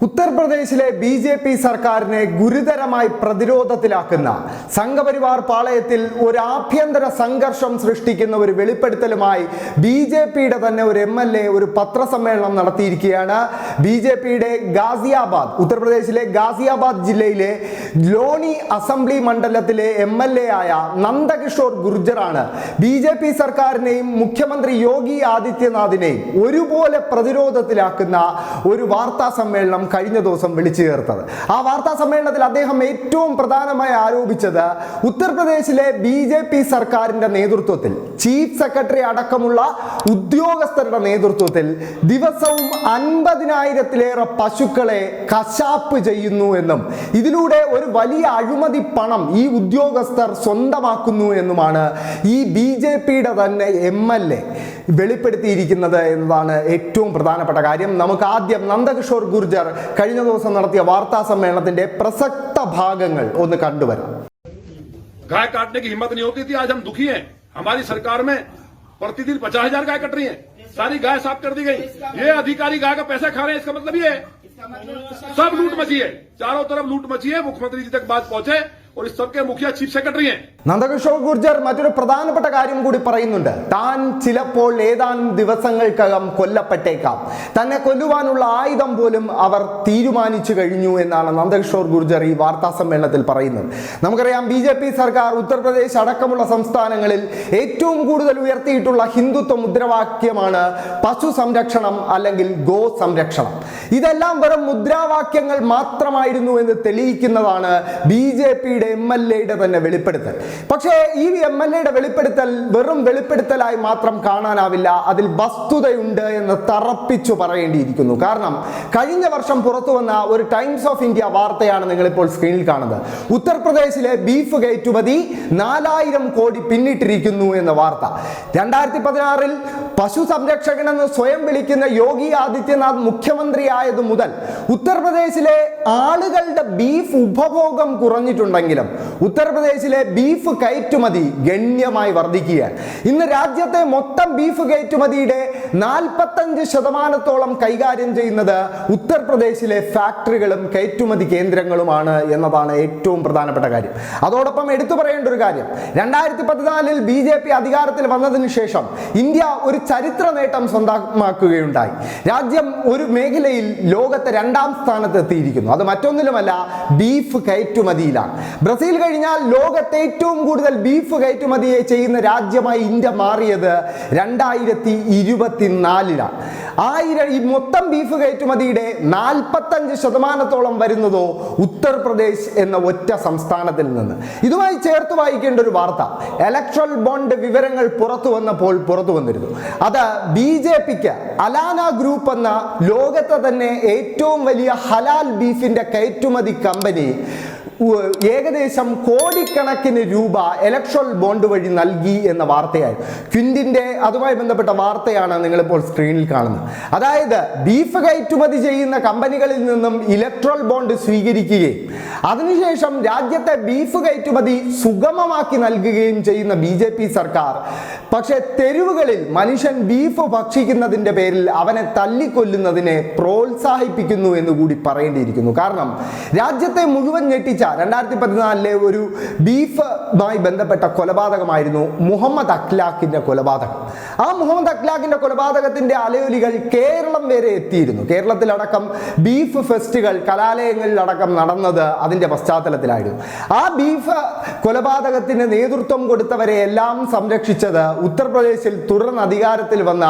ഉത്തർപ്രദേശിലെ B J P സർക്കാരിനെ ഗുരുതരമായി പ്രതിരോധത്തിലാക്കുന്ന സംഘപരിവാർ പാളയത്തിൽ ഒരു ആഭ്യന്തര സംഘർഷം സൃഷ്ടിക്കുന്ന ഒരു വെളിപ്പെടുത്തലുമായി ബി ജെ പിയുടെ തന്നെ ഒരു എം എൽ എ ഒരു പത്രസമ്മേളനം നടത്തിയിരിക്കുകയാണ്. ബി ജെ പിയുടെ ഗാസിയാബാദ് ഉത്തർപ്രദേശിലെ ഗാസിയാബാദ് ജില്ലയിലെ ലോണി അസംബ്ലി മണ്ഡലത്തിലെ എം എൽ എ ആയ നന്ദകിഷോർ ഗുർജറാണ് ബി ജെ പി സർക്കാരിനെയും മുഖ്യമന്ത്രി യോഗി ആദിത്യനാഥിനെയും ഒരുപോലെ പ്രതിരോധത്തിലാക്കുന്ന ഒരു വാർത്താ സമ്മേളനം കഴിഞ്ഞ ദിവസം വിളിച്ചു ചേർത്തത്. ആ വാർത്താ സമ്മേളനത്തിൽ അദ്ദേഹം ഏറ്റവും പ്രധാനമായി ആരോപിച്ചത് ഉത്തർപ്രദേശിലെ ബി ജെ പി സർക്കാരിന്റെ നേതൃത്വത്തിൽ ചീഫ് സെക്രട്ടറി അടക്കമുള്ള ഉദ്യോഗസ്ഥരുടെ നേതൃത്വത്തിൽ ദിവസവും അൻപതിനായിരത്തിലേറെ പശുക്കളെ കശാപ്പ് ചെയ്യുന്നു എന്നും ഇതിലൂടെ ഒരു വലിയ അഴിമതി പണം ഈ ഉദ്യോഗസ്ഥർ സ്വന്തമാക്കുന്നു എന്നുമാണ് ഈ ബി ജെ പിയുടെ തന്നെ എം എൽ എ. വെളിപ്പെടുത്തിയിരിക്കുന്നത് എന്നതാണ് ഏറ്റവും പ്രധാനപ്പെട്ട കാര്യം നമുക്ക് ആദ്യം നന്ദകിഷോർ ഗുർജർ കഴിഞ്ഞ ദിവസം നടത്തിയ വാർത്താ സമ്മേളനത്തിന്റെ പ്രസക്ത ഭാഗങ്ങൾ ഒന്ന് കണ്ടുവരാം गाय काटने की हिम्मत नहीं होती थी आज हम दुखी हैं हमारी सरकार में प्रतिदिन पचास हजार गाय कट रही है सारी गाय साफ कर दी गई ये अधिकारी गाय का पैसा खा रहे हैं इसका मतलब ये है सब लूट मची है चारों तरफ लूट मची है मुख्यमंत्री जी तक बात पहुंचे और इस सबके मुखिया चीफ सेक्रेटरी हैं നന്ദകിഷോർ ഗുർജർ മറ്റൊരു പ്രധാനപ്പെട്ട കാര്യം കൂടി പറയുന്നുണ്ട്. താൻ ചിലപ്പോൾ ഏതാനും ദിവസങ്ങൾക്കകം കൊല്ലപ്പെട്ടേക്കാം. തന്നെ കൊല്ലുവാനുള്ള ആയുധം പോലും അവർ തീരുമാനിച്ചു കഴിഞ്ഞു എന്നാണ് നന്ദകിഷോർ ഗുർജർ ഈ വാർത്താ സമ്മേളനത്തിൽ പറയുന്നത്. നമുക്കറിയാം ബി ജെ പി സർക്കാർ ഉത്തർപ്രദേശ് അടക്കമുള്ള സംസ്ഥാനങ്ങളിൽ ഏറ്റവും കൂടുതൽ ഉയർത്തിയിട്ടുള്ള ഹിന്ദുത്വ മുദ്രാവാക്യമാണ് പശു സംരക്ഷണം അല്ലെങ്കിൽ ഗോ സംരക്ഷണം. ഇതെല്ലാം വെറും മുദ്രാവാക്യങ്ങൾ മാത്രമായിരുന്നു എന്ന് തെളിയിക്കുന്നതാണ് ബി ജെ പിയുടെ എം എൽ എയുടെ തന്നെ വെളിപ്പെടുത്തൽ. പക്ഷേ ഈ എം എൽ എയുടെ വെളിപ്പെടുത്തൽ വെറും വെളിപ്പെടുത്തലായി മാത്രം കാണാനാവില്ല. അതിൽ വസ്തുതയുണ്ട് എന്ന് തറപ്പിച്ചു പറയേണ്ടിയിരിക്കുന്നു. കാരണം കഴിഞ്ഞ വർഷം പുറത്തു വന്ന ഒരു ടൈംസ് ഓഫ് ഇന്ത്യ വാർത്തയാണ് നിങ്ങളിപ്പോൾ സ്ക്രീനിൽ കാണുന്നത്. ഉത്തർപ്രദേശിലെ ബീഫ് കയറ്റുമതി നാലായിരം കോടി പിന്നിട്ടിരിക്കുന്നു എന്ന വാർത്ത. രണ്ടായിരത്തി പതിനാറിൽ പശു സംരക്ഷകനെന്ന് സ്വയം വിളിക്കുന്ന യോഗി ആദിത്യനാഥ് മുഖ്യമന്ത്രിയായതു മുതൽ ഉത്തർപ്രദേശിലെ ആളുകളുടെ ബീഫ് ഉപഭോഗം കുറഞ്ഞിട്ടുണ്ടെങ്കിലും ഉത്തർപ്രദേശിലെ ബീഫ് കയറ്റുമതി ഗണ്യമായി വർദ്ധിക്കുകയാണ്. ഇന്ന് രാജ്യത്തെ മൊത്തം ബീഫ് കയറ്റുമതിയുടെ നാൽപ്പത്തഞ്ച് ശതമാനത്തോളം കൈകാര്യം ചെയ്യുന്നത് ഉത്തർപ്രദേശിലെ ഫാക്ടറികളും കയറ്റുമതി കേന്ദ്രങ്ങളുമാണ് എന്നതാണ് ഏറ്റവും പ്രധാനപ്പെട്ട കാര്യം. അതോടൊപ്പം എടുത്തു പറയേണ്ട ഒരു കാര്യം. രണ്ടായിരത്തി പതിനാലിൽ ബി ജെ പി അധികാരത്തിൽ വന്നതിന് ശേഷം ഇന്ത്യ ഒരു ചരിത്ര നേട്ടം സ്വന്തമാക്കുകയുണ്ടായി. രാജ്യം ഒരു മേഖലയിൽ ലോകത്തെ രണ്ടാം സ്ഥാനത്ത് എത്തിയിരിക്കുന്നു. അത് മറ്റൊന്നിലുമല്ല ബീഫ് കയറ്റുമതിയിലാണ്. ബ്രസീൽ കഴിഞ്ഞാൽ ലോകത്തെ ഏറ്റവും കൂടുതൽ ബീഫ് കയറ്റുമതി ചെയ്യുന്ന രാജ്യമായി ഇന്ത്യ മാറിയത് രണ്ടായിരത്തി ഇരുപത്തിനാലിലാണ്. ആയിരം ഈ മൊത്തം ബീഫ് കയറ്റുമതിയുടെ നാൽപ്പത്തഞ്ച് ശതമാനത്തോളം വരുന്നതോ ഉത്തർപ്രദേശ് എന്ന ഒറ്റ സംസ്ഥാനത്തിൽ നിന്ന്. ഇതുമായി ചേർത്ത് വായിക്കേണ്ട ഒരു വാർത്ത. ഇലക്ട്രൽ ബോണ്ട് വിവരങ്ങൾ പുറത്തു വന്നപ്പോൾ പുറത്തു വന്നിരുന്നു. അത് ബി ജെ പിക്ക് അലാന ഗ്രൂപ്പ് എന്ന ലോകത്തെ തന്നെ ഏറ്റവും വലിയ ഹലാൽ ബീഫിന്റെ കയറ്റുമതി കമ്പനി ഏകദേശം കോടിക്കണക്കിന് രൂപ ഇലക്ട്രൽ ബോണ്ട് വഴി നൽകി എന്ന വാർത്തയായി ക്വിന്റിന്റെ അതുമായി ബന്ധപ്പെട്ട വാർത്തയാണ് നിങ്ങളിപ്പോൾ സ്ക്രീനിൽ കാണുന്നത്. അതായത് ബീഫ് കയറ്റുമതി ചെയ്യുന്ന കമ്പനികളിൽ നിന്നും ഇലക്ട്രോൾ ബോണ്ട് സ്വീകരിക്കുകയും അതിനുശേഷം രാജ്യത്തെ ബീഫ് കയറ്റുമതി സുഗമമാക്കി നൽകുകയും ചെയ്യുന്ന ബി ജെ പി സർക്കാർ. പക്ഷെ തെരുവുകളിൽ മനുഷ്യൻ ബീഫ് ഭക്ഷിക്കുന്നതിന്റെ പേരിൽ അവനെ തല്ലിക്കൊല്ലുന്നതിനെ പ്രോത്സാഹിപ്പിക്കുന്നു എന്ന് കൂടി പറയേണ്ടിയിരിക്കുന്നു. കാരണം രാജ്യത്തെ മുഴുവൻ ഞെട്ടിച്ച രണ്ടായിരത്തി പതിനാലിലെ ഒരു ബീഫുമായി ബന്ധപ്പെട്ട കൊലപാതകമായിരുന്നു മുഹമ്മദ് അഖ്ലാഖിന്റെ കൊലപാതകം. ആ മുഹമ്മദ് അഖ്ലാഖിന്റെ കൊലപാതകത്തിന്റെ അലയൊലികൾ കേരളം വരെ എത്തിയിരുന്നു. കേരളത്തിലടക്കം ബീഫ് ഫെസ്റ്റുകൾ കലാലയങ്ങളിലടക്കം നടന്നത് അതിന്റെ പശ്ചാത്തലത്തിലായിരുന്നു. ആ ബീഫ് കൊലപാതകത്തിന് നേതൃത്വം കൊടുത്തവരെ എല്ലാം സംരക്ഷിച്ചത് ഉത്തർപ്രദേശിൽ തുടർന്ന് അധികാരത്തിൽ വന്ന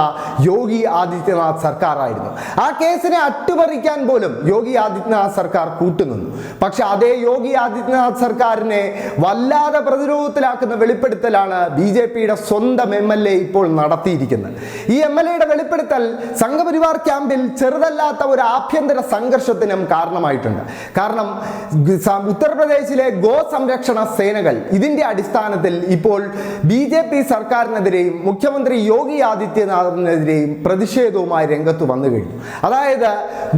യോഗി ആദിത്യനാഥ് സർക്കാരായിരുന്നു. ആ കേസിനെ അട്ടിമറിക്കാൻ പോലും യോഗി ആദിത്യനാഥ് സർക്കാർ കൂട്ടുനിന്നു. പക്ഷെ അതേ യോഗി ആദിത്യനാഥ് സർക്കാരിനെ വല്ലാതെ പ്രതിരോധത്തിലാക്കുന്ന വെളിപ്പെടുത്തലാണ് ബി ജെ പിയുടെ സ്വന്തം എം എൽ എ ഇപ്പോൾ നടത്തിയിരിക്കുന്നത്. ഈ എം എൽ എയുടെ വെളിപ്പെടുത്തൽ സംഘപരിവാർ ക്യാമ്പിൽ ചെറുതല്ലാത്ത ഒരു ആഭ്യന്തര സംഘർഷത്തിനും കാരണമായിട്ടുണ്ട്. കാരണം ഉത്തർപ്രദേശിലെ ഗോ സംരക്ഷണ സേനകൾ ഇതിന്റെ അടിസ്ഥാനത്തിൽ ഇപ്പോൾ ബി ജെ പി സർക്കാരിനെതിരെയും മുഖ്യമന്ത്രി യോഗി ആദിത്യനാഥിനെതിരെയും പ്രതിഷേധവുമായി രംഗത്ത് വന്നു കഴിഞ്ഞു. അതായത്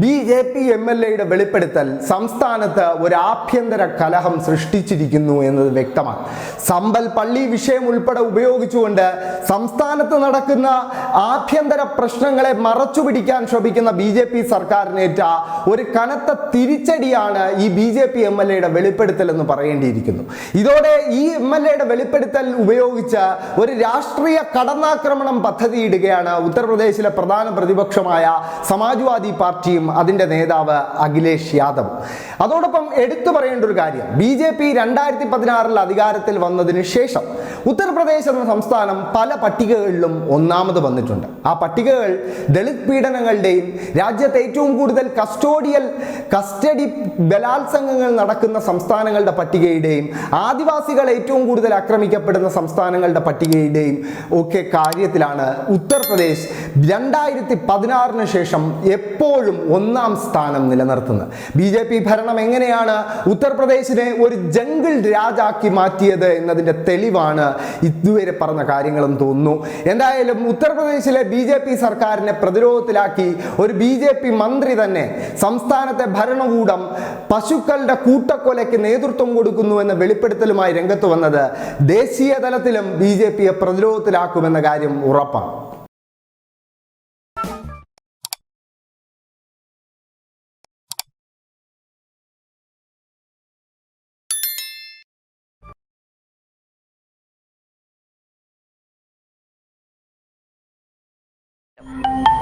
B J P M L എയുടെ വെളിപ്പെടുത്തൽ സംസ്ഥാനത്ത് ഒരു ആഭ്യന്തര കലഹം സൃഷ്ടിച്ചിരിക്കുന്നു എന്നത് വ്യക്തമാണ്. സമ്പൽ പള്ളി വിഷയം ഉൾപ്പെടെ ഉപയോഗിച്ചുകൊണ്ട് സംസ്ഥാനത്ത് നടക്കുന്ന ആഭ്യന്തര പ്രശ്നങ്ങളെ മറച്ചുപിടിക്കാൻ ശ്രമിക്കുന്ന ബി ജെ പി സർക്കാരിനേറ്റ ഒരു കനത്ത തിരിച്ചടിയാണ് ഈ B J P M L എയുടെ വെളിപ്പെടുത്തൽ എന്ന് പറയേണ്ടിയിരിക്കുന്നു. ഇതോടെ ഈ എം എൽ എയുടെ വെളിപ്പെടുത്തൽ ഉപയോഗിച്ച് ഒരു രാഷ്ട്രീയ കടന്നാക്രമണം പദ്ധതിയിടുകയാണ് ഉത്തർപ്രദേശിലെ പ്രധാന പ്രതിപക്ഷമായ സമാജ്വാദി പാർട്ടിയും അതിന്റെ നേതാവ് അഖിലേഷ് യാദവ്. അതോടൊപ്പം എടുത്തു പറയേണ്ട ഒരു കാര്യം ബി ജെ പി രണ്ടായിരത്തി പതിനാറിൽ അധികാരത്തിൽ വന്നതിന് ശേഷം ഉത്തർപ്രദേശ് എന്ന സംസ്ഥാനം പല പട്ടികകളിലും ഒന്നാമത് വന്നിട്ടുണ്ട്. ആ പട്ടികകൾ ദളിത് പീഡനങ്ങളുടെയും രാജ്യത്ത് ഏറ്റവും കൂടുതൽ കസ്റ്റോഡിയൽ കസ്റ്റഡി ബലാത്സംഗങ്ങൾ നടക്കുന്ന സംസ്ഥാനങ്ങളുടെ പട്ടികയുടെയും ആദിവാസികൾ ഏറ്റവും കൂടുതൽ ആക്രമിക്കപ്പെടുന്ന സംസ്ഥാനങ്ങളുടെ പട്ടികയുടെയും ഒക്കെ കാര്യത്തിലാണ് ഉത്തർപ്രദേശ് രണ്ടായിരത്തി പതിനാറിന് ശേഷം എപ്പോഴും ഒന്നാം സ്ഥാനം നിലനിർത്തുന്നത്. ബി ജെ പി ഭരണം എങ്ങനെയാണ് ഉത്തർപ്രദേശിനെ ഒരു ജംഗിൾ രാജാക്കി മാറ്റിയത് എന്നതിന്റെ തെളിവാണ് ഇതുവരെ പറഞ്ഞ കാര്യങ്ങളും തോന്നുന്നു. എന്തായാലും ഉത്തർപ്രദേശിലെ ബി സർക്കാരിനെ പ്രതിരോധത്തിലാക്കി. ഒരു ബി ജെ പി മന്ത്രി തന്നെ സംസ്ഥാനത്തെ ഭരണകൂടം പശുക്കളുടെ കൂട്ടക്കൊലയ്ക്ക് നേതൃത്വം കൊടുക്കുന്നു എന്ന വെളിപ്പെടുത്തലുമായി രംഗത്ത് വന്നത് ദേശീയ തലത്തിലും ബി ജെ പിയെ പ്രതിരോധത്തിലാക്കുമെന്ന കാര്യം ഉറപ്പാണ്. you